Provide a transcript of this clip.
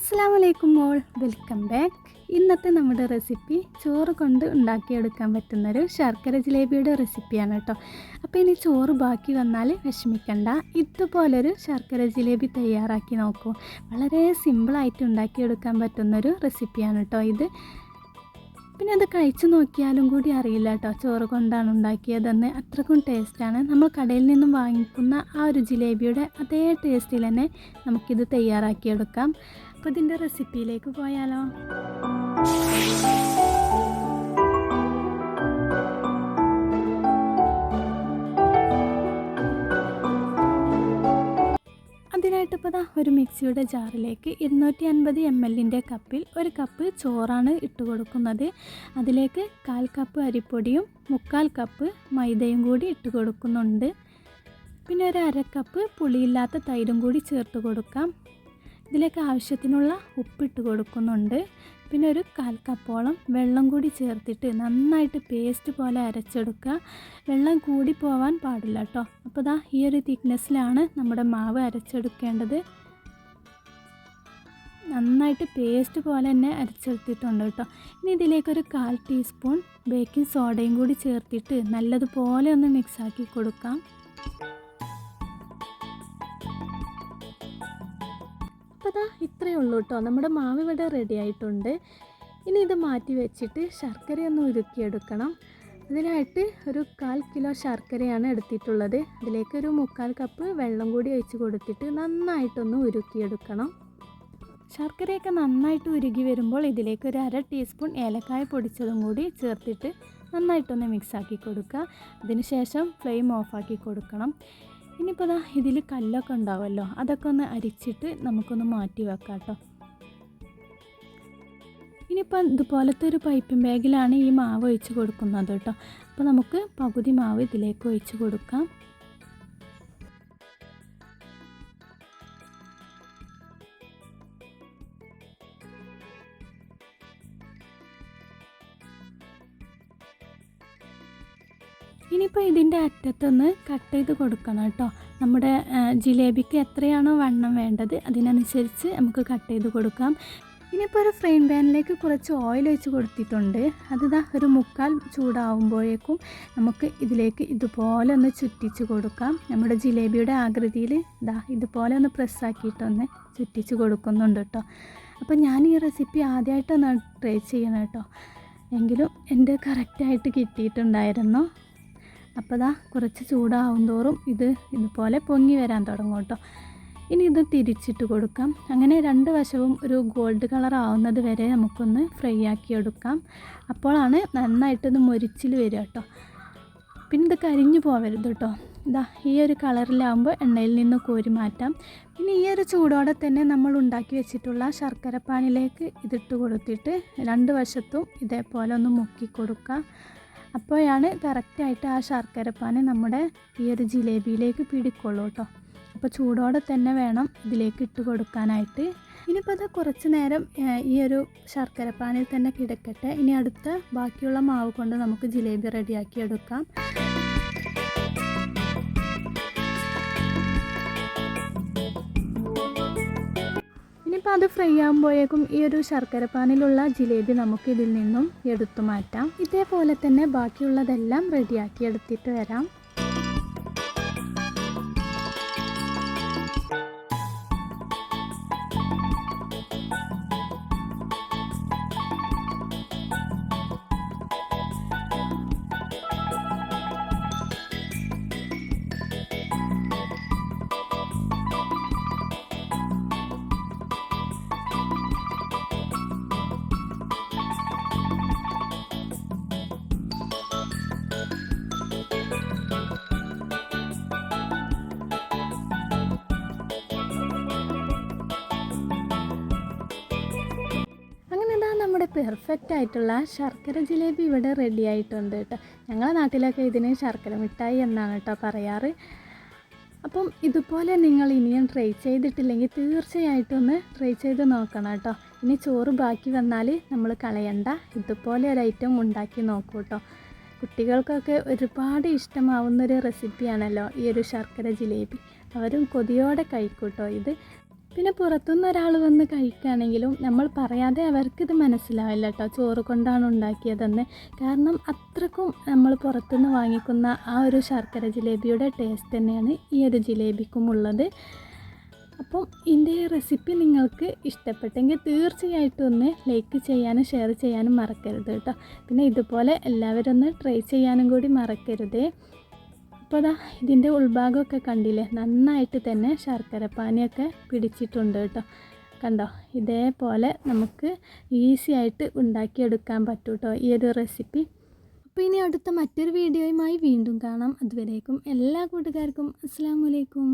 അസ്സാം വലൈക്കും മോൾ. Welcome back. ഇന്നത്തെ നമ്മുടെ റെസിപ്പി ചോറ് കൊണ്ട് ഉണ്ടാക്കിയെടുക്കാൻ പറ്റുന്നൊരു ശർക്കര ജിലേബിയുടെ റെസിപ്പിയാണ് കേട്ടോ. അപ്പോൾ ഇനി ചോറ് ബാക്കി വന്നാൽ വിഷമിക്കണ്ട. ഇതുപോലൊരു ശർക്കര ജിലേബി തയ്യാറാക്കി നോക്കൂ. വളരെ സിമ്പിളായിട്ട് ഉണ്ടാക്കിയെടുക്കാൻ പറ്റുന്നൊരു റെസിപ്പിയാണ് കേട്ടോ ഇത്. പിന്നെ അത് കഴിച്ചു നോക്കിയാലും കൂടി അറിയില്ല കേട്ടോ ചോറ് കൊണ്ടാണ് ഉണ്ടാക്കിയതെന്ന്. അത്രക്കും ടേസ്റ്റാണ്. നമ്മൾ കടയിൽ നിന്നും വാങ്ങിക്കുന്ന ആ ഒരു ജിലേബിയുടെ അതേ ടേസ്റ്റിൽ തന്നെ നമുക്കിത് തയ്യാറാക്കിയെടുക്കാം. അപ്പോൾ റെസിപ്പിയിലേക്ക് പോയാലോ? അതിനായിട്ട് ദാ ഒരു മിക്സിയുടെ ജാറിലേക്ക് ഇരുന്നൂറ്റി അൻപത് എം എല്ലിന്റെ കപ്പിൽ ഒരു കപ്പ് ചോറാണ് ഇട്ട് കൊടുക്കുന്നത്. അതിലേക്ക് കാൽ കപ്പ് അരിപ്പൊടിയും മുക്കാൽ കപ്പ് മൈദയും കൂടി ഇട്ട് കൊടുക്കുന്നുണ്ട്. പിന്നെ ഒരു അര കപ്പ് പുളിയില്ലാത്ത തൈരും കൂടി ചേർത്ത് കൊടുക്കാം. ഇതിലേക്ക് ആവശ്യത്തിനുള്ള ഉപ്പിട്ട് കൊടുക്കുന്നുണ്ട്. പിന്നെ ഒരു കാൽ കപ്പോളം വെള്ളം കൂടി ചേർത്തിട്ട് നന്നായിട്ട് പേസ്റ്റ് പോലെ അരച്ചെടുക്കുക. വെള്ളം കൂടി പോവാൻ പാടില്ല കേട്ടോ. അപ്പോൾ ദാ ഈ ഒരു തിക്നെസ്സിലാണ് നമ്മുടെ മാവ് അരച്ചെടുക്കേണ്ടത്. നന്നായിട്ട് പേസ്റ്റ് പോലെ തന്നെ അരച്ചെടുത്തിട്ടുണ്ട് കേട്ടോ. ഇനി ഇതിലേക്കൊരു കാൽ ടീസ്പൂൺ ബേക്കിംഗ് സോഡയും കൂടി ചേർത്തിട്ട് നല്ലതുപോലെ ഒന്ന് മിക്സാക്കി കൊടുക്കാം. അപ്പോൾ ദാ ഇത്രയേ ഉള്ളൂ കേട്ടോ നമ്മുടെ മാവ് ഇവിടെ റെഡി ആയിട്ടുണ്ട്. ഇനി ഇത് മാറ്റി വെച്ചിട്ട് ശർക്കരയൊന്ന് ഉരുക്കിയെടുക്കണം. അതിനായിട്ട് ഒരു കാൽ കിലോ ശർക്കരയാണ് എടുത്തിട്ടുള്ളത്. അതിലേക്ക് ഒരു മുക്കാൽ കപ്പ് വെള്ളം കൂടി ഒഴിച്ച് കൊടുത്തിട്ട് നന്നായിട്ടൊന്ന് ഉരുക്കിയെടുക്കണം. ശർക്കരയൊക്കെ നന്നായിട്ട് ഉരുകി വരുമ്പോൾ ഇതിലേക്ക് ഒരു അര ടീസ്പൂൺ ഏലക്കായ പൊടിച്ചതും കൂടി ചേർത്തിട്ട് നന്നായിട്ടൊന്ന് മിക്സാക്കി കൊടുക്കുക. അതിനുശേഷം ഫ്ലെയിം ഓഫാക്കി കൊടുക്കണം. ഇനിയിപ്പോൾ ദാ ഇതിൽ കല്ലൊക്കെ ഉണ്ടാവുമല്ലോ അതൊക്കെ ഒന്ന് അരിച്ചിട്ട് നമുക്കൊന്ന് മാറ്റി വെക്കാം കേട്ടോ ഇനിയിപ്പോൾ ഇതുപോലത്തെ ഒരു പൈപ്പിംഗ് ബാഗിലാണ് ഈ മാവ് ഒഴിച്ച് കൊടുക്കുന്നത് കേട്ടോ. അപ്പോൾ നമുക്ക് പകുതി മാവ് ഇതിലേക്ക് ഒഴിച്ച് കൊടുക്കാം. ഇനിയിപ്പോൾ ഇതിന്റെ അറ്റത്തൊന്ന് കട്ട് ചെയ്ത് കൊടുക്കണം കേട്ടോ. നമ്മുടെ ജിലേബിക്ക് എത്രയാണോ വണ്ണം വേണ്ടത് അതിനനുസരിച്ച് നമുക്ക് കട്ട് ചെയ്ത് കൊടുക്കാം. ഇനിയിപ്പോൾ ഒരു ഫ്രെയിം പാനിലേക്ക് കുറച്ച് ഓയിൽ ഒഴിച്ച് കൊടുത്തിട്ടുണ്ട്. അത് ദാ ഒരു മുക്കാൽ ചൂടാവുമ്പോഴേക്കും നമുക്ക് ഇതിലേക്ക് ഇതുപോലെ ഒന്ന് ചുറ്റിച്ച് കൊടുക്കാം. നമ്മുടെ ജിലേബിയുടെ ആകൃതിയിൽ ഇതാ ഇതുപോലെ ഒന്ന് പ്രസ്സാക്കിയിട്ടൊന്ന് ചുറ്റിച്ച് കൊടുക്കുന്നുണ്ട് കേട്ടോ. അപ്പോൾ ഞാൻ ഈ റെസിപ്പി ആദ്യമായിട്ടൊന്ന് ട്രൈ ചെയ്യണം കേട്ടോ. എങ്കിലും എന്റെ കറക്റ്റായിട്ട് കിട്ടിയിട്ടുണ്ടായിരുന്നു. അപ്പോൾ ദാ കുറച്ച് ചൂടാവും തോറും ഇത് ഇതുപോലെ പൊങ്ങി വരാൻ തുടങ്ങും കേട്ടോ. ഇനി ഇത് തിരിച്ചിട്ട് കൊടുക്കാം. അങ്ങനെ രണ്ട് വശവും ഒരു ഗോൾഡ് കളർ ആവുന്നത് വരെ നമുക്കൊന്ന് ഫ്രൈ ആക്കി എടുക്കാം. അപ്പോഴാണ് നന്നായിട്ടൊന്ന് മൊരിച്ചിൽ വരിക കേട്ടോ. പിന്നെ ഇത് കരിഞ്ഞു പോവരുത് കേട്ടോ. ഇതാ ഈ ഒരു കളറിലാവുമ്പോൾ എണ്ണയിൽ നിന്ന് കോരി മാറ്റാം. പിന്നെ ഈ ഒരു ചൂടോടെ തന്നെ നമ്മൾ ഉണ്ടാക്കി വെച്ചിട്ടുള്ള ശർക്കരപ്പാനിലേക്ക് ഇതിട്ട് കൊടുത്തിട്ട് രണ്ട് വശത്തും ഇതേപോലെ ഒന്ന് മുക്കി കൊടുക്കുക അപ്പോഴാണ് കറക്റ്റായിട്ട് ആ ശർക്കരപ്പാന് നമ്മുടെ ഈ ഒരു ജിലേബിയിലേക്ക് പിടിക്കുള്ളൂ കേട്ടോ. അപ്പോൾ ചൂടോടെ തന്നെ വേണം ഇതിലേക്ക് ഇട്ട് കൊടുക്കാനായിട്ട്. ഇനിയിപ്പോൾ അത് കുറച്ച് നേരം ഈ ഒരു ശർക്കരപ്പാനിൽ തന്നെ കിടക്കട്ടെ. ഇനി അടുത്ത ബാക്കിയുള്ള മാവ് കൊണ്ട് നമുക്ക് ജിലേബി റെഡിയാക്കി എടുക്കാം. ഇനിയിപ്പോൾ അത് ഫ്രൈ ആകുമ്പോഴേക്കും ഈ ഒരു ശർക്കരപ്പാനിലുള്ള ജിലേബി നമുക്ക് ഇതിൽ നിന്നും എടുത്തു മാറ്റാം. ഇതേപോലെ തന്നെ ബാക്കിയുള്ളതെല്ലാം റെഡിയാക്കി എടുത്തിട്ട് വരാം. പെർഫെക്റ്റ് ആയിട്ടുള്ള ശർക്കര ജിലേബി ഇവിടെ റെഡി ആയിട്ടുണ്ട് കേട്ടോ. ഞങ്ങളുടെ നാട്ടിലൊക്കെ ഇതിന് ശർക്കര മിഠായി എന്നാണ് കേട്ടോ പറയാറ്. അപ്പം ഇതുപോലെ നിങ്ങൾ ഇനിയും ട്രൈ ചെയ്തിട്ടില്ലെങ്കിൽ തീർച്ചയായിട്ടും ഒന്ന് ട്രൈ ചെയ്ത് നോക്കണം കേട്ടോ. ഇനി ചോറ് ബാക്കി വന്നാൽ നമ്മൾ കളയണ്ട. ഇതുപോലെ ഒരു ഐറ്റം ഉണ്ടാക്കി നോക്കൂ കേട്ടോ. കുട്ടികൾക്കൊക്കെ ഒരുപാട് ഇഷ്ടമാവുന്നൊരു റെസിപ്പിയാണല്ലോ ഈ ഒരു ശർക്കര ജിലേബി. അവരും കൊതിയോടെ കഴിക്കൂട്ടോ ഇത്. പിന്നെ പുറത്തുനിന്ന് ഒരാൾ വന്ന് കഴിക്കുകയാണെങ്കിലും നമ്മൾ പറയാതെ അവർക്കിത് മനസ്സിലാവില്ല കേട്ടോ. ചോറ് കൊണ്ടാണ് ഉണ്ടാക്കിയതെന്ന്. കാരണം അത്രക്കും നമ്മൾ പുറത്തുനിന്ന് വാങ്ങിക്കുന്ന ആ ഒരു ശർക്കര ജിലേബിയുടെ ടേസ്റ്റ് തന്നെയാണ് ഈ ഒരു ജിലേബിക്കും ഉള്ളത്. അപ്പം ഇതിന്റെ റെസിപ്പി നിങ്ങൾക്ക് ഇഷ്ടപ്പെട്ടെങ്കിൽ തീർച്ചയായിട്ടും ഒന്ന് ലൈക്ക് ചെയ്യാനും ഷെയർ ചെയ്യാനും മറക്കരുത് കേട്ടോ. പിന്നെ ഇതുപോലെ എല്ലാവരും ഒന്ന് ട്രൈ ചെയ്യാനും കൂടി മറക്കരുതേ. അപ്പോൾ അതാ ഇതിന്റെ ഉൾഭാഗമൊക്കെ കണ്ടില്ലേ? നന്നായിട്ട് തന്നെ ശർക്കര പാനിയൊക്കെ പിടിച്ചിട്ടുണ്ട് കേട്ടോ. കണ്ടോ? ഇതേപോലെ നമുക്ക് ഈസി ആയിട്ട് ഉണ്ടാക്കിയെടുക്കാൻ പറ്റും കേട്ടോ ഈ ഒരു റെസിപ്പി. അപ്പോൾ ഇനി അടുത്ത മറ്റൊരു വീഡിയോയുമായി വീണ്ടും കാണാം. അതുവരേക്കും എല്ലാ കൂട്ടുകാർക്കും അസ്സാം വലൈക്കും